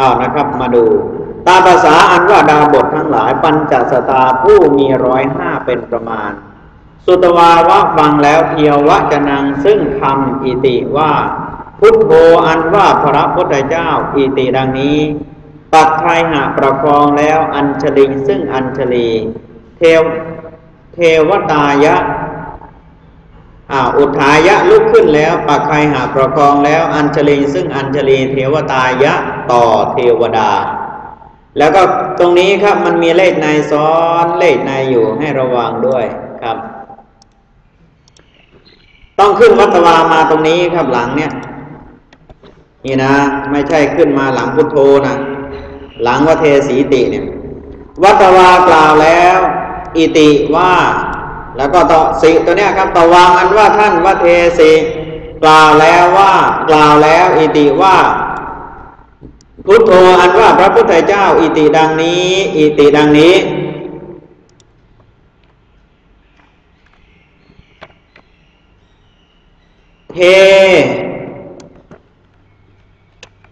อ้าวนะครับมาดู ตามภาษาอันว่าดาวบททั้งหลายปัญจสตาผู้มีร้อยห้าเป็นประมาณ สุตวาวะฟังแล้วเทียววะจะนังซึ่งคำอิติว่า พุทโธอันว่าพระพุทธเจ้าอิติดังนี้ ปักไทยหาประคองแล้วอัญชลีซึ่งอัญชลี เทวเทวตายะ อ่าอุทายะลุกขึ้นแล้วปักไทยหาประคองแล้วอัญชลีซึ่งอัญชลีเทวตายะต่อเทวดา แล้วก็ตรงนี้ครับมันมีเลขในซ้อนเลขในอยู่ให้ระวังด้วยครับ ต้องขึ้นวัตวามาตรงนี้ครับหลังเนี่ยนี่นะ ไม่ใช่ขึ้นมาหลังพุทโธนะหลังวเทสีติเนี่ยวัตวากล่าวแล้ว อิติว่า แล้วก็ต่อสิตัวเนี้ยครับตวางอันว่าท่านวเทสีกล่าวแล้วว่ากล่าวแล้วอิติว่าพุทโธอันว่าพระพุทธเจ้า อิติดังนี้ อิติดังนี้ เท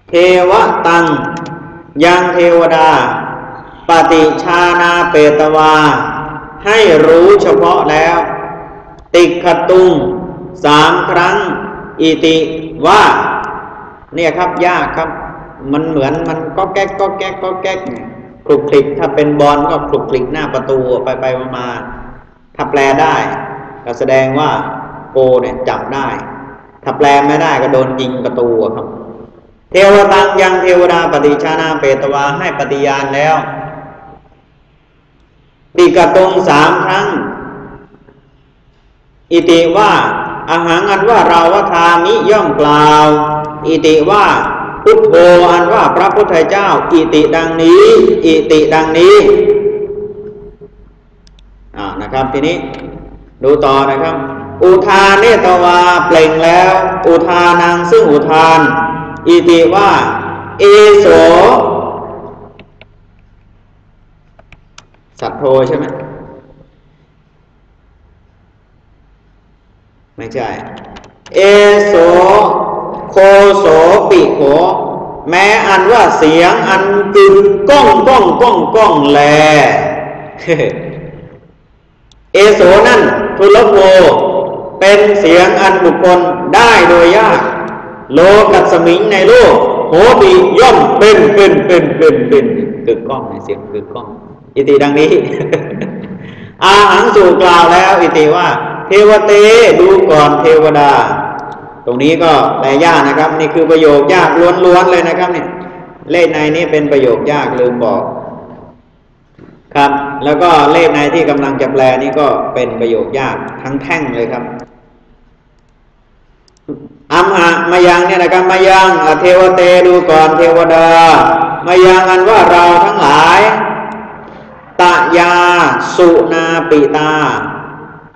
เทวตัง ยังเทวดา ปฏิชานาเปตวา ให้รู้เฉพาะแล้ว ติขตุงสามครั้ง อิติว่า เนี่ยครับยากครับ มันเหมือนมันก็แก๊กก็แก๊กก็แก๊กคลุกคลิกถ้าเป็นบอลก็คลุกคลิกหน้าประตูไปไปมามาถ้าแปลได้ ก็แสดงว่าโกเนี่ยจับได้ ถ้าแปลไม่ได้ก็โดนยิงประตูครับ เทวตังยังเทวดาปฏิชานาเปตวาให้ปฏิญาณแล้ว ติกตรงสามครั้ง อิติว่าอาหารอันว่าเราวทามิย่อมกล่าว อิติว่าพุทโธอันว่าพระพุทธเจ้า อิติดังนี้ อิติดังนี้อ่านะครับทีนี้ดูต่อนะครับ อุทานเนตวาเปล่งแล้ว อุทานังซึ่งอุทาน อิติว่า เอโส สัตโทใช่ไหมไม่ใช่ เอโสโคโสปิโขแม้อันว่าเสียงอันกึกก้องก้องก้องก้องแล เอโสนั่นทุลโภเป็นเสียงอันบุคคลได้โดยยาก โลกัสมิงในโลกโหติย่อมเป็นเป็นเป็นเป็นเป็นกึกก้องในเสียงกึกก้อง อิติดังนี้ อาหังสู่กล่าวแล้ว อิติว่า เทวเตดูก่อนเทวดา ตรงนี้ก็แปลยากนะครับ นี่คือประโยคยากล้วนๆเลยนะครับเนี่ยเลขในนี้เป็นประโยคยากลืมบอกครับ แล้วก็เลขในที่กำลังจะแปลนี่ก็เป็นประโยคยากทั้งแท่งเลยครับอัมหะมายังเนี่ยนะครับมายังเทวเตดูก่อนเทวดามายังอันว่าเราทั้งหลาย ตยาสุนาปิตา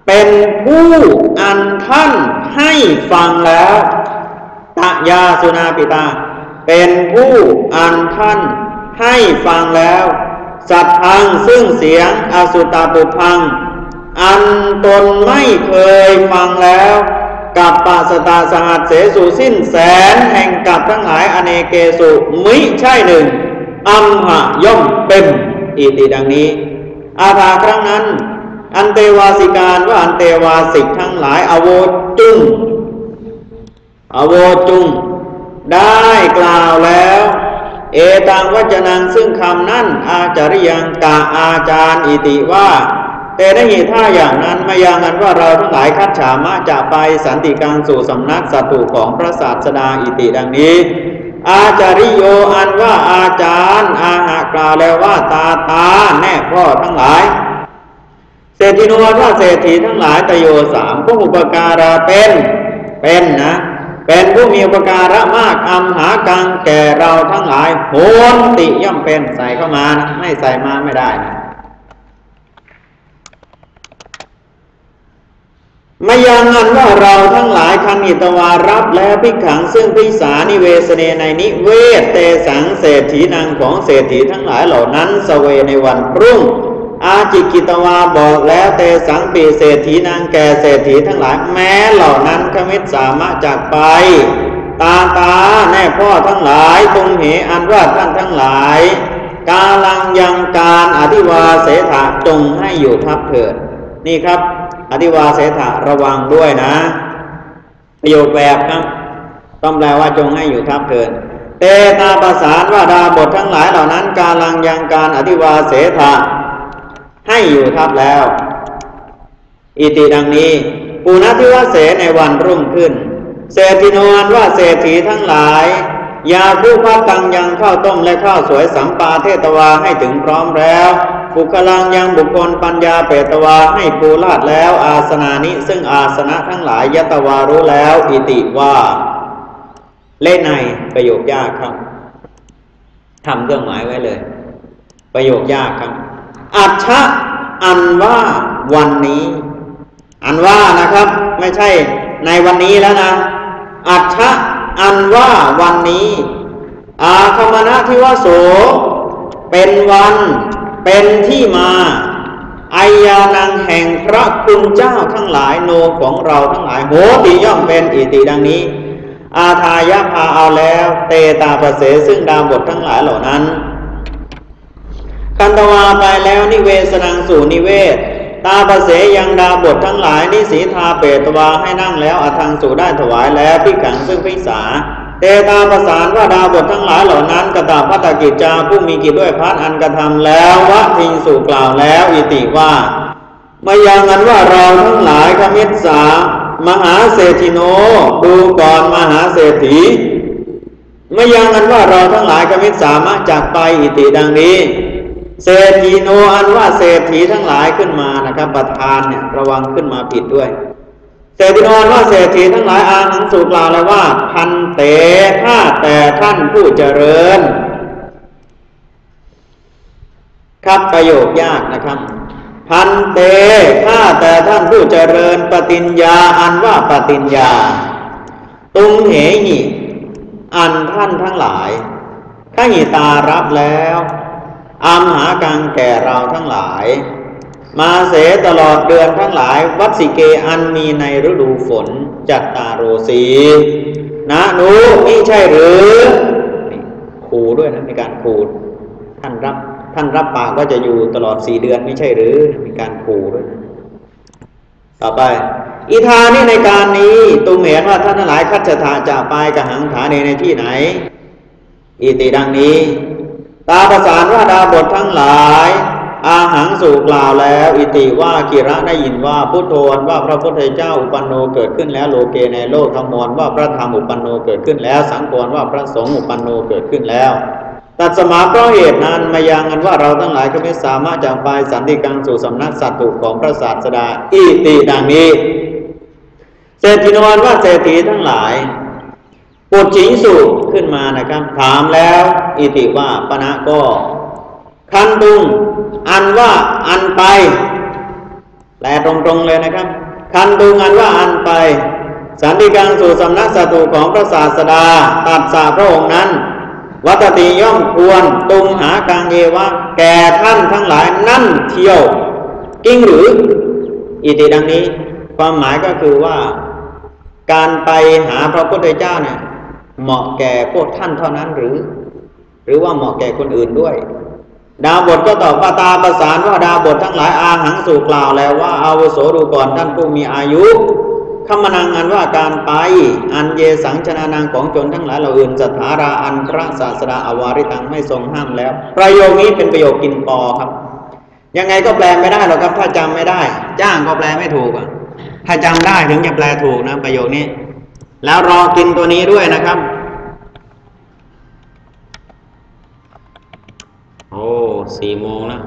เป็นผู้อันท่านให้ฟังแล้วตยาสุนาปิตา เป็นผู้อันท่านให้ฟังแล้ว สัตทังซึ่งเสียงอสุตาปุพัง อันตนไม่เคยฟังแล้ว กับปัสตาสหัสเสสุสิ้นแสนแห่งกับทั้งหลายอเนเกสุมิใช่หนึ่งอัมหะย่อมเป็น อิติดังนี้ อาภาครั้งนั้น อันเตวาสิการว่าอันเตวาสิกทั้งหลายอโวจุงอโวจุง ได้กล่าวแล้ว เอตังวัจนังซึ่งคำนั้น อาจาริยังกะอาจารย์อิติว่าแต่ได้เหตุท่าอย่างนั้นมายังนั้นว่าเราทั้งหลายคัดฉามะจะไปสันติการสู่สำนักสัตุของพระศาสดาอิติดังนี้ อาจาริโยอันว่าอาจารย์ อาหากล่าวแล้วว่าตาตาแน่พ่อทั้งหลายเศรษฐีนวว่าเศรษฐีทั้งหลายตโยสามผู้อุปการะเป็นเป็นนะ เป็นผู้มีอุปการะมากอัมหากังแก่เราทั้งหลายโหนติย่อมเป็นใส่เข้ามานะไม่ใส่มาไม่ได้นะ มายังอันว่าเราทั้งหลายคันอิตวารับแล้วพิขังซึ่งพิสานิเวสเนในนิเวศเตสังเศรษฐีนางของเศรษฐีทั้งหลายเหล่านั้นสเวในวันรุ่ง อาจิกิตวาบอกแล้วเตสังปีเศรษฐีนางแก่เศรษฐีทั้งหลายแม้เหล่านั้นขมิตสามารถจากไป ตาตาแน่พ่อทั้งหลายตรงเหอันว่าท่านทั้งหลาย กาลังยังการอธิวาเสถะจงให้อยู่ทับเถิดนี่ครับ อธิวาเสถะระวังด้วยนะ ประโยคแบบครับ ต้องแปลว่าจงให้อยู่ทับเถิดเตตาประสานว่าดาบททั้งหลายเหล่านั้น กาลังยังการอธิวาเสถะให้อยู่ทับแล้ว อิติดังนี้ปุณทิวเสในวันรุ่งขึ้น เศรษฐินวนว่าเศรษฐีทั้งหลาย ยาผู้พักตังยังข้าวต้มและข้าวสวยสัมปาเทตวาให้ถึงพร้อมแล้วบุคลังยังบุคคลปัญญาเปตวาให้ปูลาดแล้ว อาสนานิซึ่งอาสนะทั้งหลายยตวารู้แล้วอิติว่า เล่นในประโยคยากครับทำเครื่องหมายไว้เลย ประโยคยากครับอัจฉะอันว่าวันนี้ อันว่านะครับ ไม่ใช่ในวันนี้แล้วนะอัจฉะ อันว่าวันนี้ อาคมณะทิวโส เป็นวันเป็นที่มาอายานังแห่งพระคุณเจ้าทั้งหลายโนของเราทั้งหลายโหติย่อมเป็นอิติดังนี้ อาทายะพาเอาแล้ว เตตาประเสซึ่งดาวบททั้งหลายเหล่านั้น คันตวาไปแล้วนิเวสนังสู่นิเวศ ตาประเสยังดาบททั้งหลายนิสีทาเปตวาให้นั่งแล้วอทังสู่ได้ถวายแล้วพิขังซึ่งพิสาเตตาประสานว่าดาบททั้งหลายเหล่านั้นกระตาพัตกิจจาผู้มีกิจด้วยพัดอันกระทำแล้ววะทิงสู่กล่าวแล้วอิติว่ามายังนั้นว่าเราทั้งหลายขมิตสามหาเศรษฐิโน ดูก่อนมหาเศรษฐีไม่ยังนั้นว่าเราทั้งหลายขมิตสามะจากไปอิติดังนี้ เศรษฐีโนอันว่าเศรษฐีทั้งหลายขึ้นมานะครับประธานเนี่ยระวังขึ้นมาผิดด้วย เศรษฐีโนอันว่าเศรษฐีทั้งหลายอ่านหนังสูกล่าวแล้วว่า พันเตข้าแต่ท่านผู้เจริญครับประโยคยากนะครับ พันเตข้าแต่ท่านผู้เจริญปฏิญญาอันว่าปฏิญญา ตุงเหหิอันท่านทั้งหลายข้าหิตารับแล้ว อามหากังแก่เราทั้งหลาย มาเสตลอดเดือนทั้งหลาย วัดสิเกอันมีในฤดูฝนจัตตาโรสีนะหนูนี่ใช่หรือครูด้วยนะมีการครูท่านรับท่านรับปากว่าจะอยู่ตลอดสี่เดือนไม่ใช่หรือมีการครูด้วยนะต่อไปอีทานี่ในการนี้ตุมเห็นว่าท่านทั้งหลายคัจฉาจะไปกหังฐาในในที่ไหน อิติดังนี้ ตาประสานว่าดาบททั้งหลาย อาหังสู่กล่าวแล้ว อิติว่ากิระได้ยินว่าพุทโธว่าพระพุทธเจ้าอุปันโนเกิดขึ้นแล้วโลเกในโลกธรรมวรว่าพระธรรมอุปันโนเกิดขึ้นแล้ว สังกรว่าพระสงฆ์อุปันโนเกิดขึ้นแล้วตัดสมาเพราะเหตุนั้นมายังกันว่าเราทั้งหลายก็ไม่สามารถจากไปสันติกังสู่สำนักสัตว์ถูกของพระศาสดาอิติดังนี้เศรษฐีนวันว่าเศรษฐีทั้งหลาย ปุดจิงสุขึ้นมานะครับ ถามแล้ว อิติว่าปณะก็คันตุงอันว่าอันไปแปลตรงๆเลยนะครับ คันตุงอันว่าอันไป สันติการสู่สำนักสัตุของพระศาสดาตัดสาพระองค์นั้น วัตติย่อมควรตุงหากังเยวะ แก่ท่านทั้งหลายนั่นเที่ยว กิ้งหรือ อิติดังนี้ ความหมายก็คือว่า การไปหาพระพุทธเจ้าเนี่ย เหมาะแก่พวกท่านเท่านั้นหรือ หรือว่าเหมาะแก่คนอื่นด้วย ดาวบทก็ตอบว่าตาประสานว่าดาวบททั้งหลายอาหังสู่กล่าวแล้วว่าอาวโสดูก่อนท่านผู้มีอายุคำมนังอันว่าการไป อันเยสังชนานังของจนทั้งหลายเหล่าอื่นสถาราอันพระศาสดาอวาริตังไม่ทรงห้ามแล้ว ประโยคนี้เป็นประโยคกินปอครับ ยังไงก็แปลไม่ได้หรอกครับถ้าจำไม่ได้ จ้างก็แปลไม่ถูกถ้าจำได้ถึงจะแปลถูกนะประโยคนี้ แล้วรอกินตัวนี้ด้วยนะครับ โอ้สี่โมงแล้ว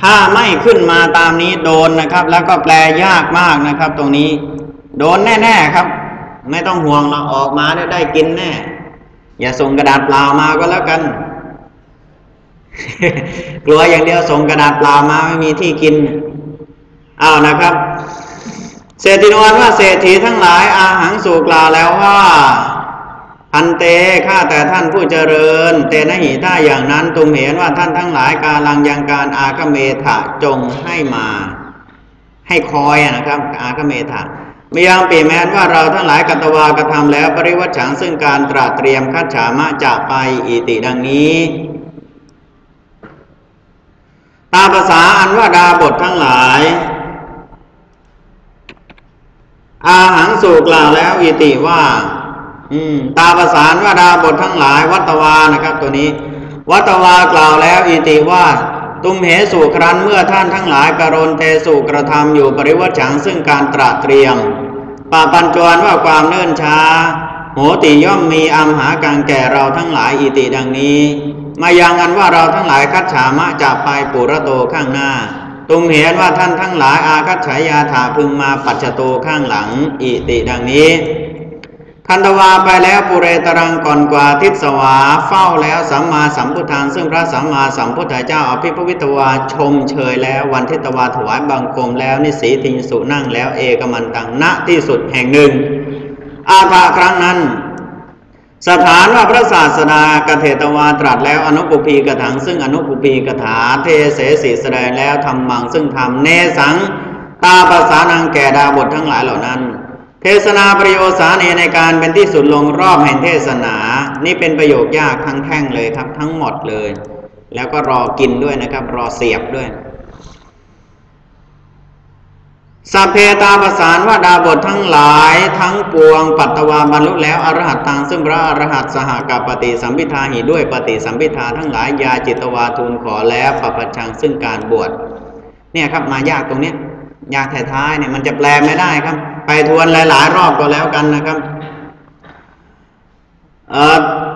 ถ้าไม่ขึ้นมาตามนี้โดนนะครับ แล้วก็แปลยากมากนะครับ ตรงนี้ โดนแน่ ๆครับ ไม่ต้องห่วงเราออกมาได้ได้กินแน่ อย่าส่งกระดาษเปล่ามาก็แล้วกัน กลัวอย่างเดียวส่งกระดาษเปล่ามาไม่มีที่กินอ้าวนะครับ เศรษฐีนวลว่าเศรษฐีทั้งหลายอาหังสู่กล่าวแล้วว่า อันเตข้าแต่ท่านผู้เจริญ เตนะหิถ้าอย่างนั้นตุมเห็นว่าท่านทั้งหลายกาลังยังการอากเมถะจงให้มา ให้คอยนะครับ อากเมถะมียังปีแม้นว่าเราทั้งหลายกัตวากระทำแล้วปริวัติฉังซึ่งการตราเตรียมคัจฉามะจะไปอิติดังนี้ ตามภาษาอันว่าดาบททั้งหลาย อาหังสูกล่าวแล้วอิติว่า อืม ตาประสานว่าดาบททั้งหลาย วัตวานะครับ ตัวนี้ วัตวากล่าวแล้วอิติว่าตุมเหสุครั้นเมื่อท่านทั้งหลายกรณเทสุกระทำอยู่ปริวัติฉังซึ่งการตระเตรียมป่าปัญจวนว่าความเนิ่นช้าโหติย่อมมีอัมหากังแก่เราทั้งหลายอิติดังนี้ มายังอันว่าเราทั้งหลายคัดฉามะจะไปปุระโตข้างหน้า ตุมเห็นว่าท่านทั้งหลายอาคัตฉายาถาพึงมาปัจจโตข้างหลังอิติดังนี้ คันตวาไปแล้วปุเรตรังก่อนกว่าทิศวาเฝ้าแล้วสัมมาสัมพุทธังซึ่งพระสัมมาสัมพุทธเจ้าอภิพวิตวาชมเชยแล้ววันทิตวาถวายบังคมแล้วนิสีทิงสุนั่งแล้วเอกมันตังณที่สุดแห่งหนึ่ง อาภาครั้งนั้น สถานว่าพระศาสดากเทตวาตรัสแล้วอนุปุพีกถัง ซึ่งอนุปุพีกถาเทเสสีแสดงแล้วทำมังซึ่งทำเนสังตาภาษานังแก่ดาบททั้งหลายเหล่านั้น ศนาประโยชน์สาเนในการเป็นที่สุดลงรอบแห่งเทศนา นี่เป็นประโยคยากทั้งแท่งเลยครับ ทั้งหมดเลย แล้วก็รอกินด้วยนะครับ รอเสียบด้วยสัพเพตาประสานว่าดาบททั้งหลายทั้งปวง ปัตตวาบรรลุแล้วอรหัตตังซึ่งพระอรหัตสหกับปฏิสัมพิทาหิด้วยปฏิสัมพิทาทั้งหลายยาจิตวาทูลขอแล้วปปชังซึ่งการบวชเนี่ยครับมายากตรงเนี้ยยากท้ายๆเนี่ยมันจะแปลไม่ได้ครับ ไปทวนหลาย ๆ รอบก็แล้วกันนะครับ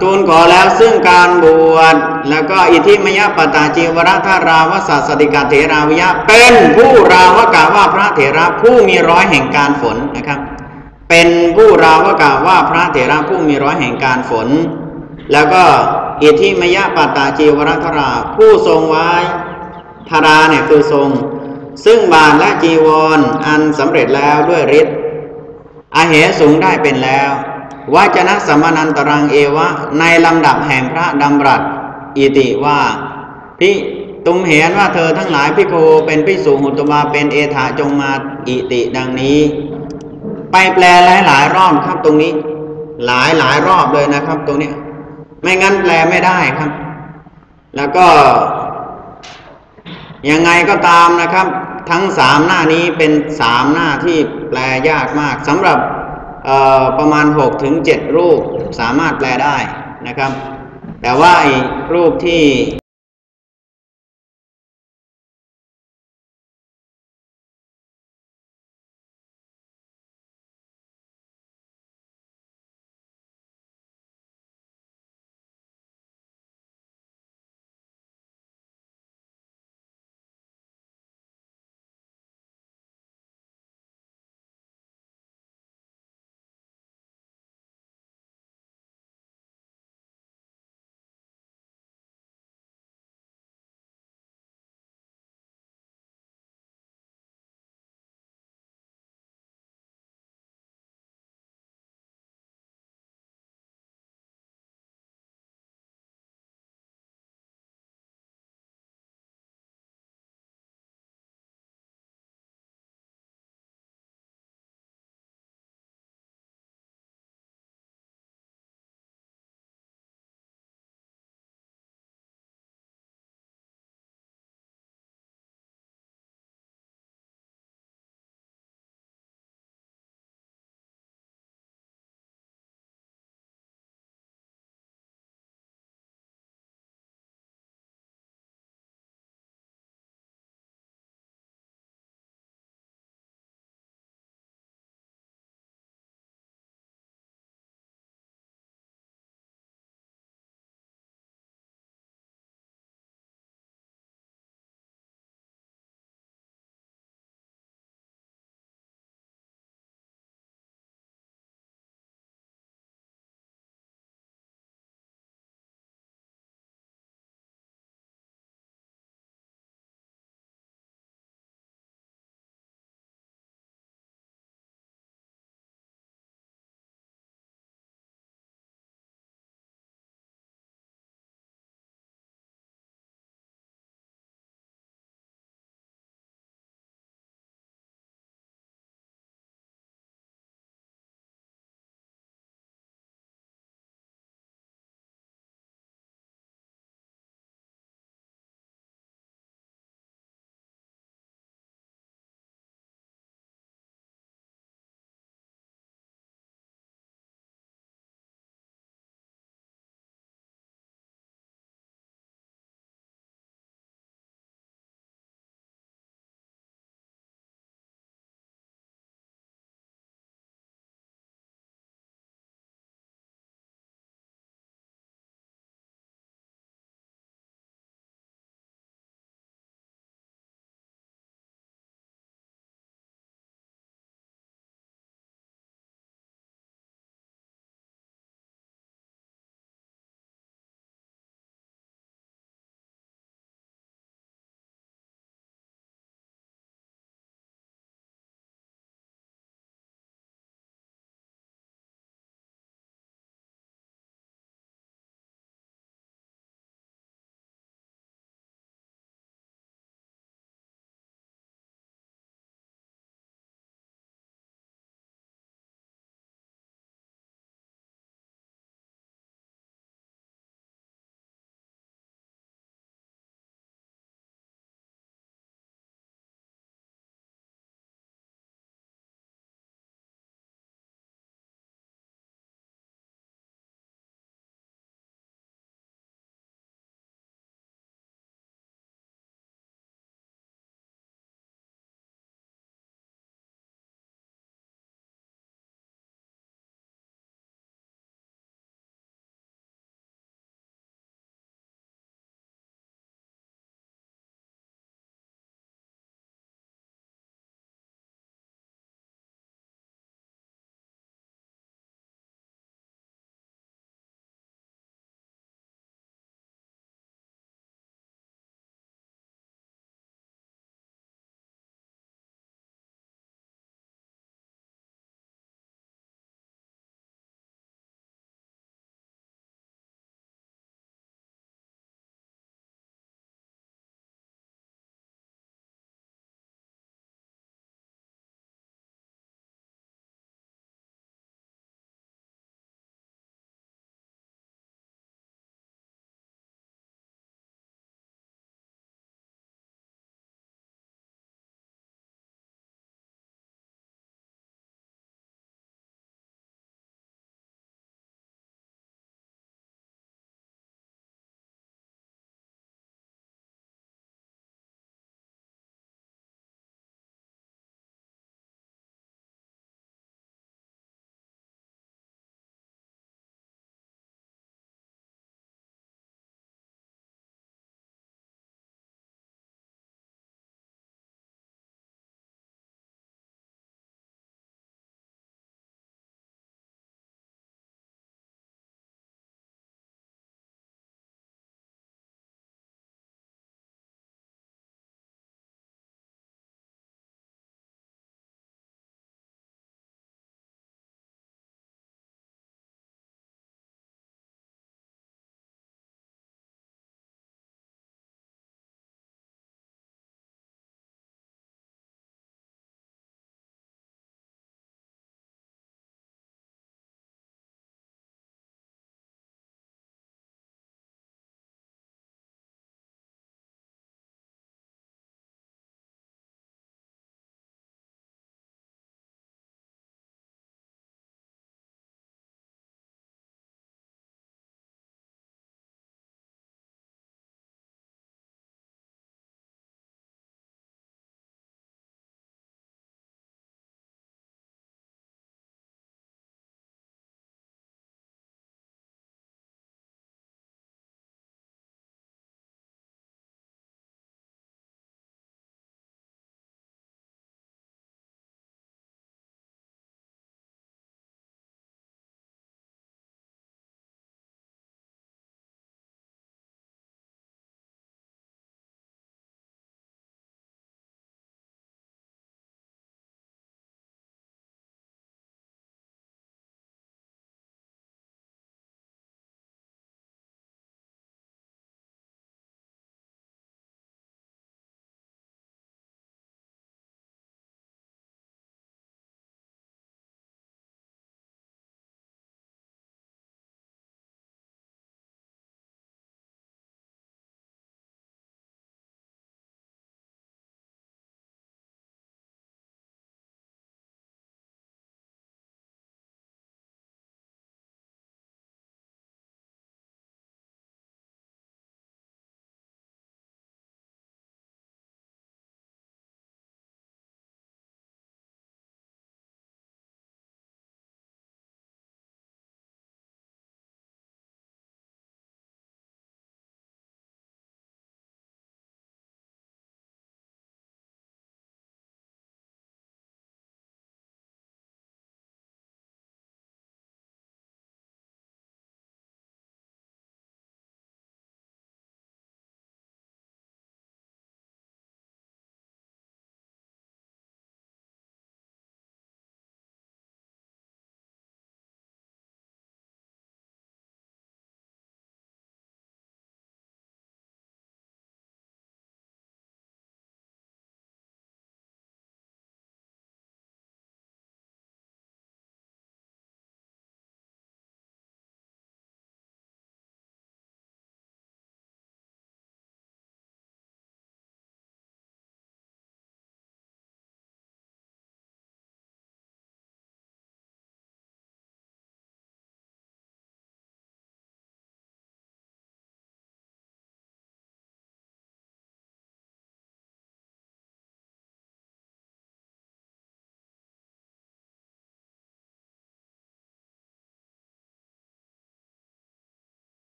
ทูลขอแล้วซึ่งการบวชแล้วก็อิทิมยปตาจีวรธาราวสัสติกาเถราวิยะเป็นผู้ราวกาว่าพระเถระผู้มีร้อยแห่งการฝนนะครับ เป็นผู้ราวกาว่าพระเถระผู้มีร้อยแห่งการฝน แล้วก็อิทิมยปตาจีวรธาราผู้ทรงไว้ธาราเนี่ยคือทรง ซึ่งบาทและจีวรออันสำเร็จแล้วด้วยฤทธิ์ อาเหสูงได้เป็นแล้ววจนะสมนันตรังเอวะ ในลำดับแห่งพระดำรัสอิติว่าพิตุมเห็นว่าเธอทั้งหลายพิโคเป็นพิสูหุตมาเป็นเอถาจงมาอิติดังนี้ ไปแปลหลายหลายรอบครับตรงนี้ หลายหลายรอบเลยนะครับ ตรงนี้ ไม่งั้นแปลไม่ได้ครับ แล้วก็ยังไงก็ตามนะครับ ทั้งสามหน้านี้เป็นสามหน้าที่แปลยากมากสำหรับประมาณ6ถึง7รูปสามารถแปลได้นะครับ แต่ว่าไอ้รูปที่